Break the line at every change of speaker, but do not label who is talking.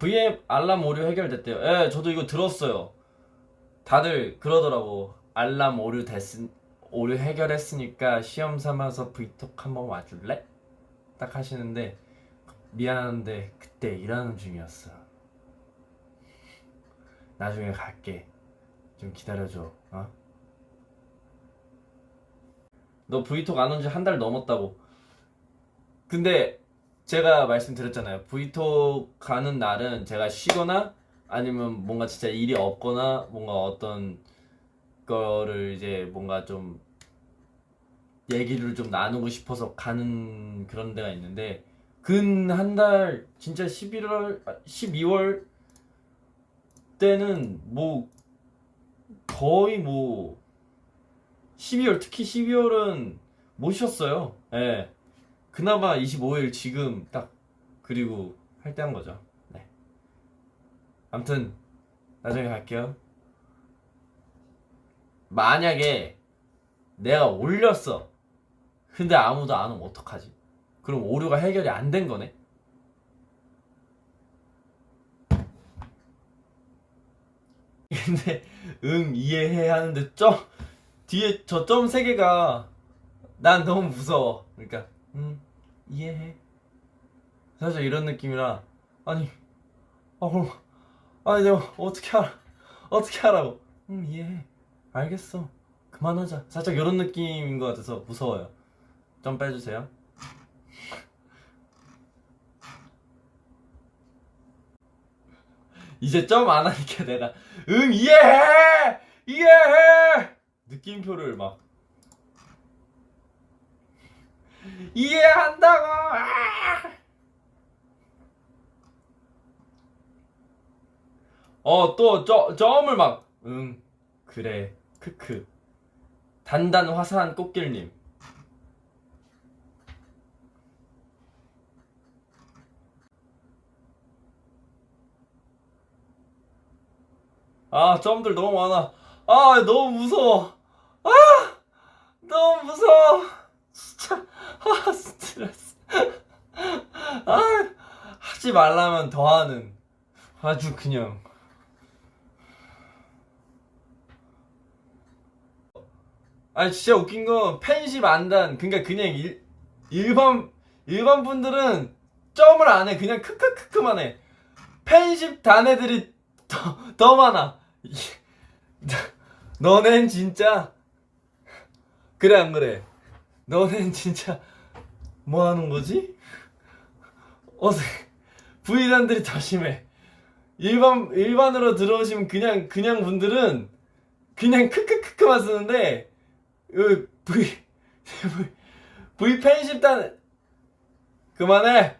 VM 알람 오류 해결됐대요. 예, 저도 이거 들었어요. 다들 그러더라고. 알람 오류 됐 오류 해결했으니까 시험 삼아서 브이톡 한번 와줄래? 딱 하시는데 미안한데 그때 일하는 중이었어. 나중에 갈게. 좀 기다려줘. 어? 너 브이톡 안 온 지 한 달 넘었다고. 근데 제가 말씀드렸잖아요. 브이톡 가는 날은 제가 쉬거나 아니면 뭔가 진짜 일이 없거나 뭔가 어떤 거를 이제 뭔가 좀 얘기를 좀 나누고 싶어서 가는 그런 데가 있는데 근 한 달 진짜 11월 아, 12월 때는 뭐 거의 뭐 12월 특히 12월은 못 쉬었어요. 예. 그나마 25일 지금 딱 그리고 할 때 한 거죠. 네. 아무튼 나중에 갈게요. 만약에 내가 올렸어. 근데 아무도 안 오면 어떡하지? 그럼 오류가 해결이 안 된 거네. 근데 응 이해해 하는데 점 뒤에 저 점 세 개가 난 너무 무서워. 그러니까 음 이해해. 사실 이런 느낌이라 아니 아 그럼 아니 내가 어떻게 알아 어떻게 하라고? 음 이해해. 알겠어. 그만하자. 살짝 이런 느낌인 것 같아서 무서워요. 좀 빼주세요. 이제 점 안 하니까 내가 응 이해해! 이해해! 느낌표를 막 이해한다고 아! 어, 또, 저, 점을 막, 응, 그래, 크크. 단단 화사한 꽃길님. 아, 점들 너무 많아. 아, 너무 무서워. 아, 너무 무서워. 아, 스트레스. 아, 하지 말라면 더 하는. 아주 그냥. 아니 진짜 웃긴 건 팬십 안단 그러니까 그냥 일, 일반 일반 분들은 점을 안 해 그냥 크크크크만 해 팬십 단 애들이 더, 더 많아 이- 너넨 진짜 그래 안 그래 너넨 진짜 뭐 하는 거지? 어색 V단들이 더 심해 일반 일반으로 들어오시면 그냥 그냥 분들은 그냥 크크크크만 쓰는데 그 V V V 팬십단 그만해